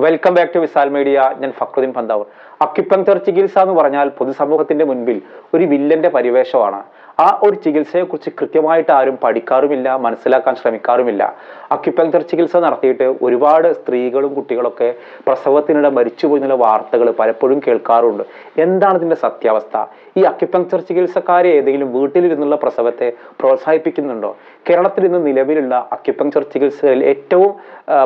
Welcome back to Visal media ഞാൻ Fakhruddin Panthavoor. Acupuncture ചികിത്സ എന്ന് പറഞ്ഞാൽ പൊതുസമൂഹത്തിന്റെ മുൻപിൽ ഒരു വില്ലന്റെ പരിവേഷമാണ്. ആ ഒരു ചികിത്സയെ കുറിച്ച് കൃത്യമായിട്ട് ആരും പഠിക്കാറുമില്ല മനസ്സിലാക്കാൻ ശ്രമിക്കാറുമില്ല. അക്യുപങ്ചർ ചികിത്സ നടത്തിയിട്ട് ഒരുപാട് സ്ത്രീകളും കുട്ടികളൊക്കെ പ്രസവത്തിനിടെ മരിച്ചുപോയി എന്നുള്ള വാർത്തകൾ പലപ്പോഴും കേൾക്കാറുണ്ട്. എന്താണ് ഇതിന്റെ സത്യാവസ്ഥ? ഈ അക്യുപങ്ചർ ചികിത്സക്കാരെ ഏതെങ്കിലും വീട്ടിലിരുന്നുള്ള പ്രസവത്തെ പ്രോത്സാഹിപ്പിക്കുന്നുണ്ടോ? കേരളത്തിൽ ഇന്ന് നിലവിലുള്ള അക്യുപങ്ചർ ചികിത്സകളിൽ ഏറ്റവും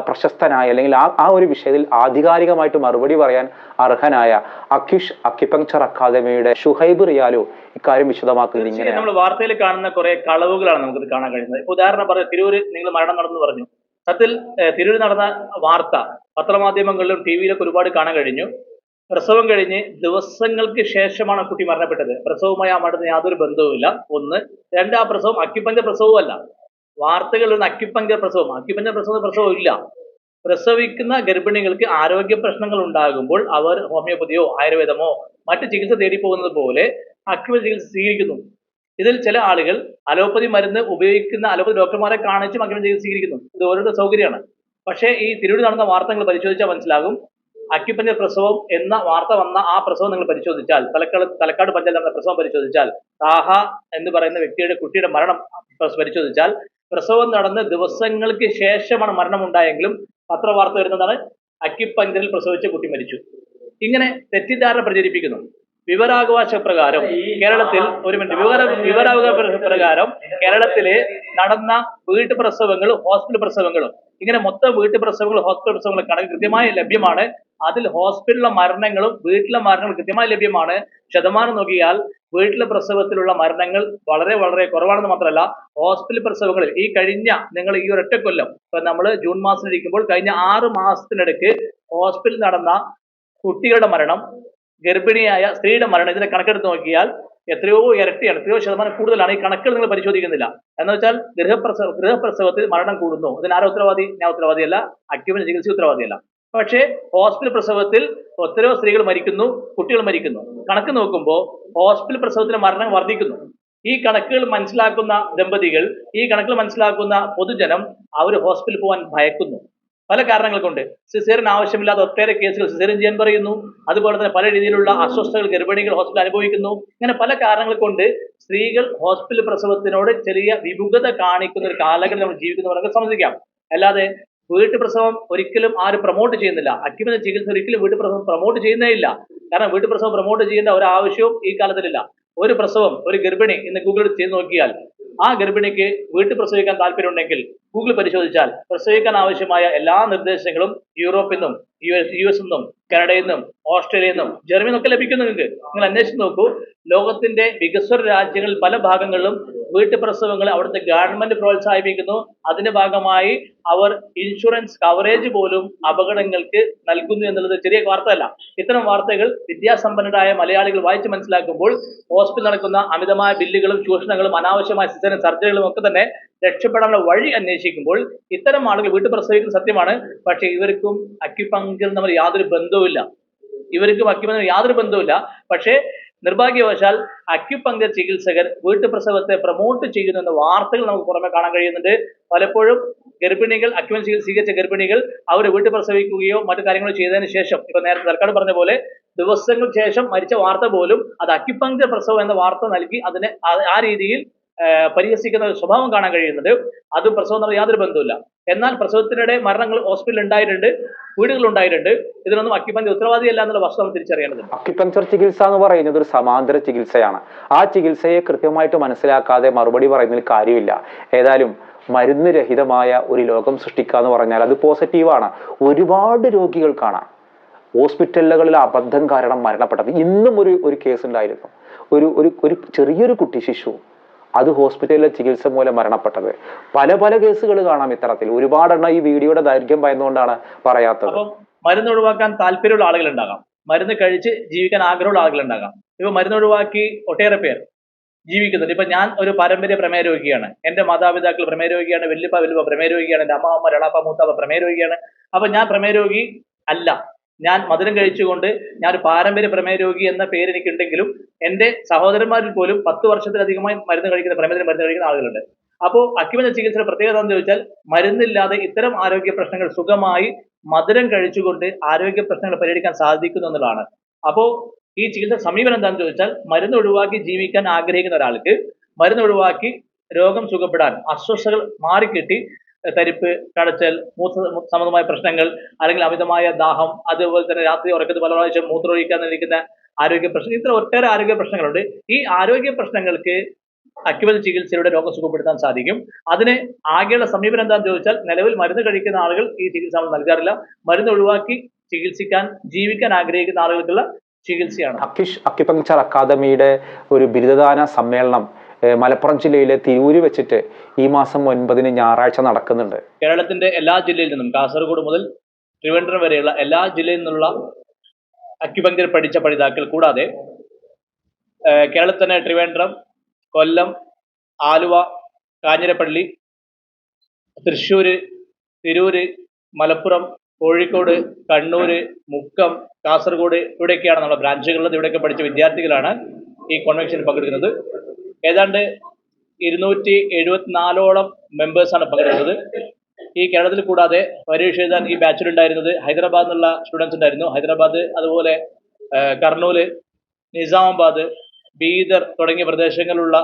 പ്രശസ്തനായ അല്ലെങ്കിൽ ആ ആ ഒരു വിഷയത്തിൽ ആധികാരികമായിട്ട് മറുപടി പറയാൻ അർഹനായ അഖിഷ് അക്യുപങ്ചർ അക്കാദമിയുടെ ഷുഹൈബ് റിയാലു ഇക്കാര്യം വിശദമാക്കുന്നത് ഇങ്ങനെ നമ്മൾ വാർത്തയിൽ കാണുന്ന കുറെ കളവുകളാണ് നമുക്ക് കാണാൻ കഴിയുന്നത്. ഇപ്പൊ ഉദാഹരണം പറയാം തിരൂര് നിങ്ങൾ മരണം നടന്നു പറഞ്ഞു. സത്യത്തിൽ തിരൂരിൽ തിരൂര് നടന്ന വാർത്ത പത്രമാധ്യമങ്ങളിലും ടി വിയിലൊക്കെ ഒരുപാട് കാണാൻ കഴിഞ്ഞു. പ്രസവം കഴിഞ്ഞ് ദിവസങ്ങൾക്ക് ശേഷമാണ് ആ കുട്ടി മരണപ്പെട്ടത്. പ്രസവവുമായി ആ മരണത്തിന് യാതൊരു ബന്ധവുമില്ല. ഒന്ന്. രണ്ട് ആ പ്രസവം അക്യുപഞ്ച പ്രസവവും അല്ല വാർത്തകളിൽ നിന്ന് അക്യുപഞ്ചർ പ്രസവം. അക്യുപഞ്ചർ പ്രസവം പ്രസവം ഇല്ല പ്രസവിക്കുന്ന ഗർഭിണികൾക്ക് ആരോഗ്യ പ്രശ്നങ്ങൾ ഉണ്ടാകുമ്പോൾ അവർ ഹോമിയോപ്പതിയോ ആയുർവേദമോ മറ്റ് ചികിത്സ തേടി പോകുന്നത് പോലെ അക്യുപഞ്ചർ ചികിത്സ സ്വീകരിക്കുന്നു. ഇതിൽ ചില ആളുകൾ അലോപ്പതി മരുന്ന് ഉപയോഗിക്കുന്ന അലോപ്പതി ഡോക്ടർമാരെ കാണിച്ചും അക്യുപഞ്ചർ ചികിത്സ സ്വീകരിക്കുന്നു. ഇത് ഓരോരുടെ സൗകര്യമാണ്. പക്ഷേ ഈ തിരുവിടി നടന്ന വാർത്തകൾ പരിശോധിച്ചാൽ മനസ്സിലാകും. അക്യുപഞ്ചർ പ്രസവം എന്ന വാർത്ത വന്ന ആ പ്രസവം നിങ്ങൾ പരിശോധിച്ചാൽ തലക്കാട് തലക്കാട് പഞ്ചായത്ത് നടന്ന പ്രസവം പരിശോധിച്ചാൽ താഹ എന്ന് പറയുന്ന വ്യക്തിയുടെ കുട്ടിയുടെ മരണം പരിശോധിച്ചാൽ പ്രസവം നടന്ന് ദിവസങ്ങൾക്ക് ശേഷമാണ് മരണം ഉണ്ടായെങ്കിലും പത്രവാർത്ത വരുന്നതാണ് അക്കിപ്പഞ്ചറിൽ പ്രസവിച്ച കുട്ടി മരിച്ചു. ഇങ്ങനെ തെറ്റിദ്ധാരണ പ്രചരിപ്പിക്കുന്നു. വിവരാവകാശ പ്രകാരം കേരളത്തിൽ ഒരു മിനിറ്റ് വിവര വിവരാവകാശ പ്രകാരം കേരളത്തിലെ നടന്ന വീട്ടു പ്രസവങ്ങളും ഹോസ്പിറ്റൽ പ്രസവങ്ങളും ഇങ്ങനെ മൊത്തം വീട്ടു പ്രസവങ്ങളും ഹോസ്പിറ്റൽ പ്രസവങ്ങളും കണക്ക് കൃത്യമായി ലഭ്യമാണ്. അതിൽ ഹോസ്പിറ്റലിലെ മരണങ്ങളും വീട്ടിലെ മരണങ്ങളും കൃത്യമായി ലഭ്യമാണ്. ശതമാനം നോക്കിയാൽ വീട്ടിലെ പ്രസവത്തിലുള്ള മരണങ്ങൾ വളരെ വളരെ കുറവാണെന്ന് മാത്രമല്ല ഹോസ്പിറ്റൽ പ്രസവങ്ങളിൽ ഈ കഴിഞ്ഞ നിങ്ങൾ ഈ ഒരൊറ്റ കൊല്ലം ഇപ്പൊ നമ്മൾ ജൂൺ മാസം ഇരിക്കുമ്പോൾ കഴിഞ്ഞ ആറ് മാസത്തിനിടയ്ക്ക് ഹോസ്പിറ്റലിൽ നടന്ന കുട്ടികളുടെ മരണം ഗർഭിണിയായ സ്ത്രീയുടെ മരണം ഇതിനെ കണക്കെടുത്ത് നോക്കിയാൽ എത്രയോ ഇരട്ടിയാണ് എത്രയോ ശതമാനം കൂടുതലാണ്. ഈ കണക്കുകൾ നിങ്ങൾ പരിശോധിക്കുന്നില്ല. എന്ന് വെച്ചാൽ ഗൃഹപ്രസവ ഗൃഹപ്രസവത്തിൽ മരണം കൂടുന്നു. അതിന് ആരോ ഉത്തരവാദി? ഞാൻ ഉത്തരവാദിയല്ല. അക്യുവിന് ചികിത്സ ഉത്തരവാദിയല്ല. പക്ഷേ ഹോസ്പിറ്റൽ പ്രസവത്തിൽ ഒത്തരോ സ്ത്രീകൾ മരിക്കുന്നു കുട്ടികൾ മരിക്കുന്നു. കണക്ക് നോക്കുമ്പോൾ ഹോസ്പിറ്റൽ പ്രസവത്തിലെ മരണം വർദ്ധിക്കുന്നു. ഈ കണക്കുകൾ മനസ്സിലാക്കുന്ന ദമ്പതികൾ ഈ കണക്കുകൾ മനസ്സിലാക്കുന്ന പൊതുജനം അവർ ഹോസ്പിറ്റലിൽ പോകാൻ ഭയക്കുന്നു. പല കാരണങ്ങൾ കൊണ്ട് സിസേറിന് ആവശ്യമില്ലാത്ത ഒട്ടേറെ കേസുകൾ സിസേറിൻ ചെയ്യാൻ പറയുന്നു. അതുപോലെ തന്നെ പല രീതിയിലുള്ള അസ്വസ്ഥതകൾ ഗർഭിണികൾ ഹോസ്പിറ്റൽ അനുഭവിക്കുന്നു. ഇങ്ങനെ പല കാരണങ്ങൾ കൊണ്ട് സ്ത്രീകൾ ഹോസ്പിറ്റൽ പ്രസവത്തിനോട് ചെറിയ വിമുഖത കാണിക്കുന്ന ഒരു കാലഘട്ടം നമ്മൾ ജീവിക്കുന്നവർക്ക് സമ്മതിക്കാം അല്ലാതെ വീട്ടു പ്രസവം ഒരിക്കലും ആരും പ്രൊമോട്ട് ചെയ്യുന്നില്ല. അക്യുമെന്ന ചികിത്സ ഒരിക്കലും വീട്ടുപ്രസവം പ്രൊമോട്ട് ചെയ്യുന്നേ ഇല്ല. കാരണം വീട്ടുപ്രസവം പ്രൊമോട്ട് ചെയ്യേണ്ട ഒരു ആവശ്യവും ഈ കാലത്തിലില്ല. ഒരു പ്രസവം ഒരു ഗർഭിണി ഇന്ന് ഗൂഗിൾ ചെയ്ത് നോക്കിയാൽ ആ ഗർഭിണിക്ക് വീട്ടിൽ പ്രസവിക്കാൻ താല്പര്യമുണ്ടെങ്കിൽ ഗൂഗിൾ പരിശോധിച്ചാൽ പ്രസവിക്കാൻ ആവശ്യമായ എല്ലാ നിർദ്ദേശങ്ങളും യൂറോപ്പിൽ നിന്നും യു എസ് യു എസ് നിന്നും കാനഡയിൽ നിന്നും ഓസ്ട്രേലിയയിൽ നിന്നും ജർമ്മനിയിൽ നിന്നൊക്കെ നിങ്ങൾക്ക് നിങ്ങൾ അന്വേഷിച്ച് നോക്കൂ. ലോകത്തിന്റെ വികസ്വര രാജ്യങ്ങളിൽ പല ഭാഗങ്ങളിലും വീട്ടു പ്രസവങ്ങൾ അവിടുത്തെ ഗവൺമെന്റ് പ്രോത്സാഹിപ്പിക്കുന്നു. അതിന്റെ ഭാഗമായി അവർ ഇൻഷുറൻസ് കവറേജ് പോലും അപകടങ്ങൾക്ക് നൽകുന്നു എന്നുള്ളത് ചെറിയ വാർത്തയല്ല. ഇത്തരം വാർത്തകൾ വിദ്യാസമ്പന്നരായ മലയാളികൾ വായിച്ച് മനസ്സിലാക്കുമ്പോൾ ഹോസ്പിറ്റൽ നടക്കുന്ന അമിതമായ ബില്ലുകളും ചൂഷണങ്ങളും അനാവശ്യമായ സിസേറിയൻ സർജറികളും ഒക്കെ തന്നെ രക്ഷപ്പെടാനുള്ള വഴി അന്വേഷിക്കുമ്പോൾ ഇത്തരം ആളുകൾ വീട്ടിൽ പ്രസവിക്കുന്ന സത്യമാണ്. പക്ഷേ ഇവർക്കും അക്യുപങ്കിൽ തമ്മിൽ യാതൊരു ബന്ധവുമില്ല. ഇവർക്കും അക്യുപങ്ക്ചർ യാതൊരു ബന്ധവുമില്ല. പക്ഷേ നിർഭാഗ്യവശാൽ അക്യുപങ്ക്ചർ ചികിത്സകർ വീട്ടുപ്രസവത്തെ പ്രൊമോട്ട് ചെയ്യുന്നു എന്ന വാർത്തകൾ നമുക്ക് പുറമെ കാണാൻ കഴിയുന്നുണ്ട്. പലപ്പോഴും ഗർഭിണികൾ അക്യുപൻ സ്വീകരിച്ച ഗർഭിണികൾ അവർ വീട്ടിൽ പ്രസവിക്കുകയോ മറ്റു കാര്യങ്ങളോ ചെയ്തതിന് ശേഷം ഇപ്പൊ നേരത്തെ സർക്കാർ പറഞ്ഞ പോലെ ദിവസങ്ങൾക്ക് ശേഷം മരിച്ച വാർത്ത പോലും അത് അക്യുപങ്ക്ചർ പ്രസവം എന്ന വാർത്ത നൽകി അതിനെ ആ- രീതിയിൽ പരിഹസിക്കുന്ന സ്വഭാവം കാണാൻ കഴിയുന്നുണ്ട്. അത് പ്രസവം യാതൊരു ബന്ധവുമില്ല. എന്നാൽ പ്രസവത്തിനിടെ മരണങ്ങൾ ഹോസ്പിറ്റലിൽ ഉണ്ടായിട്ടുണ്ട് വീടുകൾ ഉണ്ടായിട്ടുണ്ട്. ഇതിനൊന്നും അക്യുപഞ്ചർ ഉത്തരവാദിയല്ല എന്നുള്ള വസ്തുത തിരിച്ചറിയേണ്ടതുണ്ട്. അക്യുപങ്ചർ ചികിത്സ എന്ന് പറയുന്നത് ഒരു സമാന്തര ചികിത്സയാണ്. ആ ചികിത്സയെ കൃത്യമായിട്ട് മനസ്സിലാക്കാതെ മറുപടി പറയുന്നതിൽ കാര്യമില്ല. ഏതായാലും മരുന്ന് രഹിതമായ ഒരു ലോകം സൃഷ്ടിക്കുക എന്ന് പറഞ്ഞാൽ അത് പോസിറ്റീവാണ് ഒരുപാട് രോഗികൾ ഹോസ്പിറ്റലുകളിൽ അബദ്ധം കാരണം മരണപ്പെട്ടത്. ഇന്നും ഒരു ഒരു കേസ് ഉണ്ടായിരുന്നു. ഒരു ഒരു ചെറിയൊരു കുട്ടി ശിശു അത് ഹോസ്പിറ്റലിലെ ചികിത്സ മൂലം മരണപ്പെട്ടത്. പല പല കേസുകൾ കാണാം ഇത്തരത്തിൽ. ഒരുപാടെണ്ണം ഈ വീഡിയോയുടെ ദൈർഘ്യം ഭയന്നുകൊണ്ടാണ് പറയാത്തത്. മരുന്ന് ഒഴിവാക്കാൻ താല്പര്യമുള്ള ആളുകൾ ഉണ്ടാകാം മരുന്ന് കഴിച്ച് ജീവിക്കാൻ ആഗ്രഹമുള്ള ആളുകൾ ഉണ്ടാകാം ഇപ്പൊ മരുന്ന് ഒഴിവാക്കി ഒട്ടേറെ പേർ ജീവിക്കുന്നുണ്ട്. ഇപ്പൊ ഞാൻ ഒരു പാരമ്പര്യ പ്രമേയ രോഗിയാണ് എന്റെ മാതാപിതാക്കൾ പ്രമേയ രോഗിയാണ് വല്യപ്പ വല്യപ്പ പ്രമേയ രോഗിയാണ് എന്റെ അമ്മ രളാപ്പ മൂത്താപ്പ പ്രമേയ രോഗിയാണ് അപ്പൊ ഞാൻ പ്രമേയ രോഗി അല്ല. ഞാൻ മധുരം കഴിച്ചുകൊണ്ട് ഞാൻ ഒരു പാരമ്പര്യ പ്രമേയ രോഗി എന്ന പേര് എനിക്കുണ്ടെങ്കിലും എന്റെ സഹോദരന്മാരിൽ പോലും പത്ത് വർഷത്തിലധികമായി മരുന്ന് കഴിക്കുന്ന പ്രമേയത്തിന് മരുന്ന് കഴിക്കുന്ന ആളുകളുണ്ട്. അപ്പോൾ അക്യുമെന്ന ചികിത്സയുടെ പ്രത്യേകത എന്ന് ചോദിച്ചാൽ മരുന്നില്ലാതെ ഇത്തരം ആരോഗ്യ പ്രശ്നങ്ങൾ സുഖമായി മധുരം കഴിച്ചുകൊണ്ട് ആരോഗ്യ പ്രശ്നങ്ങൾ പരിഹരിക്കാൻ സാധിക്കുന്നു എന്നുള്ളതാണ്. അപ്പോൾ ഈ ചികിത്സ സമീപനം എന്താണെന്ന് ചോദിച്ചാൽ മരുന്ന് ഒഴിവാക്കി ജീവിക്കാൻ ആഗ്രഹിക്കുന്ന ഒരാൾക്ക് മരുന്ന് ഒഴിവാക്കി രോഗം സുഖപ്പെടാൻ അസ്വസ്ഥകൾ മാറിക്കിട്ടി തരിപ്പ് കടച്ചൽ മൂത്ര സംബന്ധമായ പ്രശ്നങ്ങൾ അല്ലെങ്കിൽ അമിതമായ ദാഹം അതുപോലെ തന്നെ രാത്രി ഉറക്കത്തിൽ പല പ്രാവശ്യം മൂത്രമൊഴിക്കാൻ നിൽക്കുന്ന ആരോഗ്യ പ്രശ്നം ഇത്ര ഒട്ടേറെ ആരോഗ്യ പ്രശ്നങ്ങളുണ്ട്. ഈ ആരോഗ്യ പ്രശ്നങ്ങൾക്ക് അക്യുപതി ചികിത്സയുടെ രോഗം സുഖപ്പെടുത്താൻ സാധിക്കും. അതിന് ആകെയുള്ള സമീപനം എന്താണെന്ന് ചോദിച്ചാൽ നിലവിൽ മരുന്ന് കഴിക്കുന്ന ആളുകൾ ഈ ചികിത്സ നൽകാറില്ല. മരുന്ന് ഒഴിവാക്കി ചികിത്സിക്കാൻ ജീവിക്കാൻ ആഗ്രഹിക്കുന്ന ആളുകൾക്കുള്ള ചികിത്സയാണ്. അക്കിഷ് അക്യുപങ്ചർ അക്കാദമിയുടെ ഒരു ബിരുദദാന സമ്മേളനം മലപ്പുറം ജില്ലയിലെ തിരൂര് വെച്ചിട്ട് ഈ മാസം ഒൻപതിന് ഞായറാഴ്ച നടക്കുന്നുണ്ട്. കേരളത്തിന്റെ എല്ലാ ജില്ലയിൽ നിന്നും കാസർഗോഡ് മുതൽ തിരുവനന്തപുരം വരെയുള്ള എല്ലാ ജില്ലയിൽ നിന്നുള്ള അക്യുപങ്ക്ചർ പഠിച്ച പഠിതാക്കൾ കൂടാതെ കേരളത്തിന്റെ തന്നെ കൊല്ലം ആലുവ കാഞ്ഞിരപ്പള്ളി തൃശ്ശൂര് തിരൂര് മലപ്പുറം കോഴിക്കോട് കണ്ണൂര് മുക്കം കാസർഗോഡ് ഇവിടെയൊക്കെയാണ് നമ്മുടെ ബ്രാഞ്ചുകളിൽ ഇവിടെയൊക്കെ പഠിച്ച വിദ്യാർത്ഥികളാണ് ഈ കോൺവെൻഷനിൽ പങ്കെടുക്കുന്നത്. ഏതാണ്ട് ഇരുന്നൂറ്റി എഴുപത്തിനാലോളം മെമ്പേഴ്സാണ് പങ്കെടുക്കുന്നത് ഈ കേരളത്തിൽ കൂടാതെ പരീക്ഷ എഴുതാൻ ഈ ബാച്ചിൽ ഉണ്ടായിരുന്നത് ഹൈദരാബാദ് എന്നുള്ള സ്റ്റുഡൻസ് ഉണ്ടായിരുന്നു. ഹൈദരാബാദ് അതുപോലെ കർണൂൽ നിസാമാബാദ് ബീദർ തുടങ്ങിയ പ്രദേശങ്ങളിലുള്ള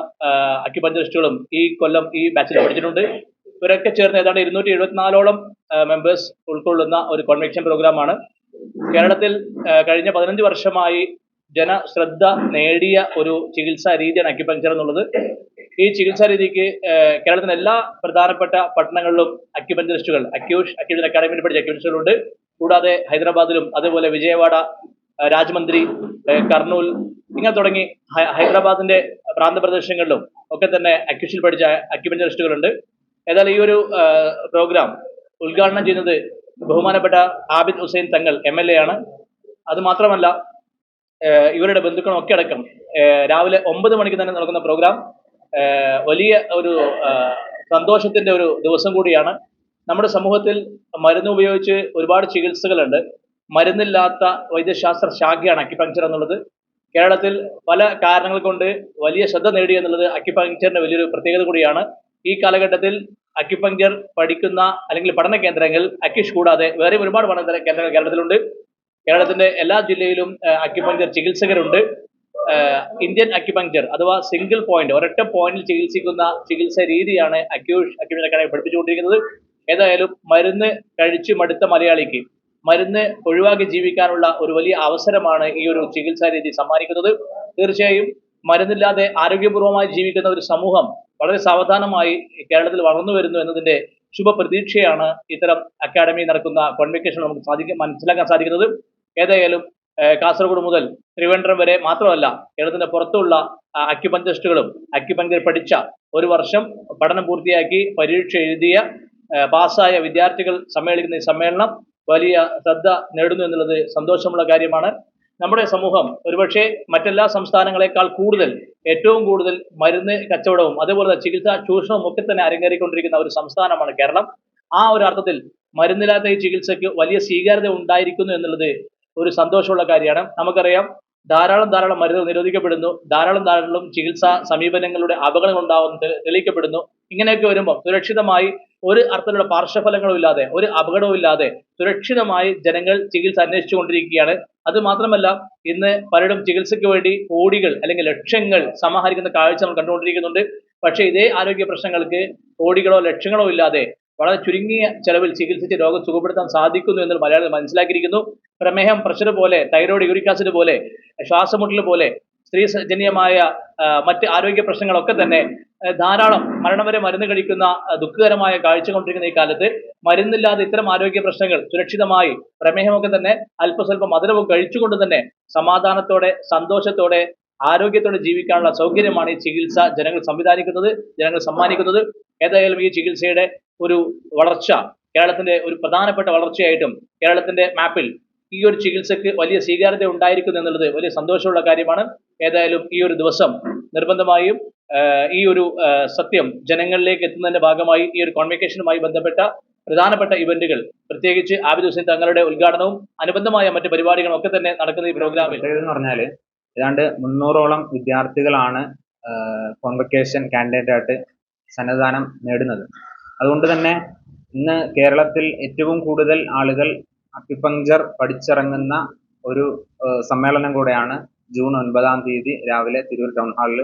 അക്യുപഞ്ചറിസ്റ്റുകളും ഈ കൊല്ലം ഈ ബാച്ചിൽ പഠിച്ചിട്ടുണ്ട്. ഇവരൊക്കെ ചേർന്ന് ഏതാണ്ട് ഇരുന്നൂറ്റി എഴുപത്തിനാലോളം മെമ്പേഴ്സ് ഉൾക്കൊള്ളുന്ന ഒരു കോൺവെക്ഷൻ പ്രോഗ്രാമാണ് കേരളത്തിൽ കഴിഞ്ഞ പതിനഞ്ച് വർഷമായി ജനശ്രദ്ധ നേടിയ ഒരു ചികിത്സാ രീതിയാണ് അക്യുപങ്ചർ എന്നുള്ളത്. ഈ ചികിത്സാ രീതിക്ക് കേരളത്തിലെ എല്ലാ പ്രധാനപ്പെട്ട പട്ടണങ്ങളിലും അക്യുപഞ്ചറിസ്റ്റുകൾ അക്യൂഷ് അക്യൂഷൻ അക്കാദമിയിൽ പഠിച്ച അക്യുപഞ്ചറുകളുണ്ട് കൂടാതെ ഹൈദരാബാദിലും അതുപോലെ വിജയവാഡ രാജമന്ത്രി കർണൂൽ ഇങ്ങനെ തുടങ്ങി ഹൈദരാബാദിന്റെ പ്രാന്തപ്രദേശങ്ങളിലും ഒക്കെ തന്നെ അക്യൂഷിൽ പഠിച്ച അക്യുപഞ്ചറിസ്റ്റുകളുണ്ട് ഏതായാലും ഈ ഒരു പ്രോഗ്രാം ഉദ്ഘാടനം ചെയ്യുന്നത് ബഹുമാനപ്പെട്ട Abid Hussain Thangal M L A ആണ്. അത് മാത്രമല്ല ഇവരുടെ ബന്ധുക്കളും ഒക്കെ അടക്കം രാവിലെ ഒമ്പത് മണിക്ക് തന്നെ നടക്കുന്ന പ്രോഗ്രാം വലിയ ഒരു സന്തോഷത്തിന്റെ ഒരു ദിവസം കൂടിയാണ്. നമ്മുടെ സമൂഹത്തിൽ മരുന്ന് ഉപയോഗിച്ച് ഒരുപാട് ചികിത്സകളുണ്ട്. മരുന്നില്ലാത്ത വൈദ്യശാസ്ത്ര ശാഖയാണ് അക്യുപങ്ചർ എന്നുള്ളത്. കേരളത്തിൽ പല കാരണങ്ങൾ കൊണ്ട് വലിയ ശ്രദ്ധ നേടി എന്നുള്ളത് അക്യുപങ്ചറിന്റെ വലിയൊരു പ്രത്യേകത കൂടിയാണ്. ഈ കാലഘട്ടത്തിൽ അക്യുപങ്ചർ പഠിക്കുന്ന അല്ലെങ്കിൽ പഠന കേന്ദ്രങ്ങൾ അക്യുഷ് കൂടാതെ വേറെ ഒരുപാട് പഠന കേന്ദ്രങ്ങൾ കേരളത്തിലുണ്ട്. കേരളത്തിന്റെ എല്ലാ ജില്ലയിലും അക്യുപഞ്ചർ ചികിത്സകരുണ്ട്. ഇന്ത്യൻ അക്യുപഞ്ചർ അഥവാ സിംഗിൾ പോയിന്റ് ഒരൊറ്റ പോയിന്റിൽ ചികിത്സിക്കുന്ന ചികിത്സ രീതിയാണ് അക്യൂഷ് അക്യുപഞ്ചർ അക്കാഡമി പഠിപ്പിച്ചുകൊണ്ടിരിക്കുന്നത്. ഏതായാലും മരുന്ന് കഴിച്ചു മടുത്ത മലയാളിക്ക് മരുന്ന് ഒഴിവാക്കി ജീവിക്കാനുള്ള ഒരു വലിയ അവസരമാണ് ഈ ഒരു ചികിത്സാ രീതി സമ്മാനിക്കുന്നത്. തീർച്ചയായും മരുന്നില്ലാതെ ആരോഗ്യപൂർവമായി ജീവിക്കുന്ന ഒരു സമൂഹം വളരെ സാവധാനമായി കേരളത്തിൽ വളർന്നു വരുന്നു എന്നതിന്റെ ശുഭപ്രതീക്ഷയാണ് ഇത്തരം അക്കാദമി നടക്കുന്ന കോൺവെക്കേഷൻ നമുക്ക് സാധിക്കും മനസ്സിലാക്കാൻ സാധിക്കുന്നത്. ഏതായാലും കാസർഗോഡ് മുതൽ തിരുവനന്തപുരം വരെ മാത്രമല്ല കേരളത്തിന്റെ പുറത്തുള്ള അക്യുപഞ്ചറിസ്റ്റുകളും അക്യുപഞ്ചർ പഠിച്ച ഒരു വർഷം പഠനം പൂർത്തിയാക്കി പരീക്ഷ എഴുതിയ പാസ്സായ വിദ്യാർത്ഥികൾ സമ്മേളിക്കുന്ന ഈ സമ്മേളനം വലിയ ശ്രദ്ധ നേടുന്നു എന്നുള്ളത് സന്തോഷമുള്ള കാര്യമാണ്. നമ്മുടെ സമൂഹം ഒരുപക്ഷെ മറ്റെല്ലാ സംസ്ഥാനങ്ങളെക്കാൾ കൂടുതൽ ഏറ്റവും കൂടുതൽ മരുന്ന് കച്ചവടവും അതുപോലെ ചികിത്സാ ചൂഷണവും ഒക്കെ തന്നെ അരങ്ങേറിക്കൊണ്ടിരിക്കുന്ന ഒരു സംസ്ഥാനമാണ് കേരളം. ആ ഒരു അർത്ഥത്തിൽ മരുന്നില്ലാത്ത ഈ ചികിത്സയ്ക്ക് വലിയ സ്വീകാര്യത ഉണ്ടായിരിക്കുന്നു എന്നുള്ളത് ഒരു സന്തോഷമുള്ള കാര്യമാണ്. നമുക്കറിയാം ധാരാളം ധാരാളം മരുന്ന് നിരോധിക്കപ്പെടുന്നു. ധാരാളം ധാരാളം ചികിത്സാ സമീപനങ്ങളുടെ അപകടങ്ങൾ ഉണ്ടാവുന്നത് തെളിയിക്കപ്പെടുന്നു. ഇങ്ങനെയൊക്കെ വരുമ്പോൾ സുരക്ഷിതമായി ഒരു അർത്ഥത്തിലുള്ള പാർശ്വഫലങ്ങളും ഇല്ലാതെ ഒരു അപകടവും ഇല്ലാതെ സുരക്ഷിതമായി ജനങ്ങൾ ചികിത്സ അന്വേഷിച്ചുകൊണ്ടിരിക്കുകയാണ് അത് മാത്രമല്ല ഇന്ന് പലരും ചികിത്സയ്ക്ക് വേണ്ടി കോടികൾ അല്ലെങ്കിൽ ലക്ഷങ്ങൾ സമാഹരിക്കുന്ന കാഴ്ച നമ്മൾ കണ്ടുകൊണ്ടിരിക്കുന്നുണ്ട്. പക്ഷേ ഇതേ ആരോഗ്യ പ്രശ്നങ്ങൾക്ക് കോടികളോ ലക്ഷങ്ങളോ ഇല്ലാതെ വളരെ ചുരുങ്ങിയ ചെലവിൽ ചികിത്സിച്ച് രോഗം സുഖപ്പെടുത്താൻ സാധിക്കുന്നു എന്ന് മലയാളികൾ മനസ്സിലാക്കിയിരിക്കുന്നു. പ്രമേഹം പ്രഷർ പോലെ തൈറോയ്ഡ് യൂറിക് ആസിഡ് പോലെ ശ്വാസമുട്ടൽ പോലെ സ്ത്രീ സജനീയമായ മറ്റ് ആരോഗ്യ പ്രശ്നങ്ങളൊക്കെ തന്നെ ധാരാളം മരണം വരെ മരുന്ന് കഴിക്കുന്ന ദുഃഖകരമായ കാഴ്ച കൊണ്ടിരിക്കുന്ന ഈ കാലത്ത് മരുന്നില്ലാതെ ഇത്തരം ആരോഗ്യ പ്രശ്നങ്ങൾ സുരക്ഷിതമായി പ്രമേഹമൊക്കെ തന്നെ അല്പസ്വല്പം മധുരവും കഴിച്ചുകൊണ്ട് തന്നെ സമാധാനത്തോടെ സന്തോഷത്തോടെ ആരോഗ്യത്തോടെ ജീവിക്കാനുള്ള സൗകര്യമാണ് ഈ ചികിത്സ ജനങ്ങൾ സംവിധാനിക്കുന്നത് ജനങ്ങൾ സമ്മാനിക്കുന്നത്. ഏതായാലും ഈ ചികിത്സയുടെ ഒരു വളർച്ച കേരളത്തിന്റെ ഒരു പ്രധാനപ്പെട്ട വളർച്ചയായിട്ടും കേരളത്തിന്റെ മാപ്പിൽ ഈ ഒരു ചികിത്സക്ക് വലിയ സ്വീകാര്യത ഉണ്ടായിരിക്കുന്നു എന്നുള്ളത് വലിയ സന്തോഷമുള്ള കാര്യമാണ്. ഏതായാലും ഈ ഒരു ദിവസം നിർബന്ധമായും ഈ ഒരു സത്യം ജനങ്ങളിലേക്ക് എത്തുന്നതിന്റെ ഭാഗമായി ഈ ഒരു കോൺവെക്കേഷനുമായി ബന്ധപ്പെട്ട പ്രധാനപ്പെട്ട ഇവന്റുകൾ പ്രത്യേകിച്ച് ആബിദ് ഹുസൈൻ തങ്ങളുടെ ഉദ്ഘാടനവും അനുബന്ധമായ മറ്റ് പരിപാടികളും ഒക്കെ തന്നെ നടക്കുന്ന ഈ പ്രോഗ്രാമിൽ പറഞ്ഞാൽ ഏതാണ്ട് മുന്നൂറോളം വിദ്യാർത്ഥികളാണ് കോൺവക്കേഷൻ കാൻഡിഡേറ്റ് ആയിട്ട് സന്നദ്ധാനം നേടുന്നത്. അതുകൊണ്ട് തന്നെ ഇന്ന് കേരളത്തിൽ ഏറ്റവും കൂടുതൽ ആളുകൾ അക്യുപങ്ചർ പഠിച്ചിറങ്ങുന്ന ഒരു സമ്മേളനം കൂടെയാണ് ജൂൺ ഒൻപതാം തീയതി രാവിലെ തിരൂർ ടൗൺ ഹാളിൽ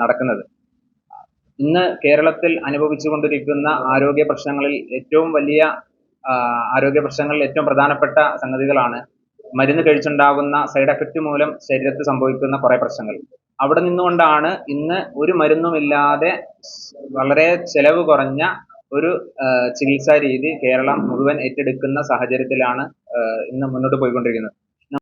നടക്കുന്നത്. ഇന്ന് കേരളത്തിൽ അനുഭവിച്ചുകൊണ്ടിരിക്കുന്ന ആരോഗ്യ പ്രശ്നങ്ങളിൽ ഏറ്റവും വലിയ ആരോഗ്യ പ്രശ്നങ്ങളിൽ ഏറ്റവും പ്രധാനപ്പെട്ട സംഗതികളാണ് മരുന്ന് കഴിച്ചുണ്ടാകുന്ന സൈഡ് എഫക്ട് മൂലം ശരീരത്തിൽ സംഭവിക്കുന്ന കുറെ പ്രശ്നങ്ങൾ. അവിടെ നിന്നുകൊണ്ടാണ് ഇന്ന് ഒരു മരുന്നുമില്ലാതെ വളരെ ചെലവ് കുറഞ്ഞ ഒരു ചികിത്സാ രീതി കേരളം മുഴുവൻ ഏറ്റെടുക്കുന്ന സാഹചര്യത്തിലാണ് ഇന്ന് മുന്നോട്ട് പോയിക്കൊണ്ടിരിക്കുന്നത്.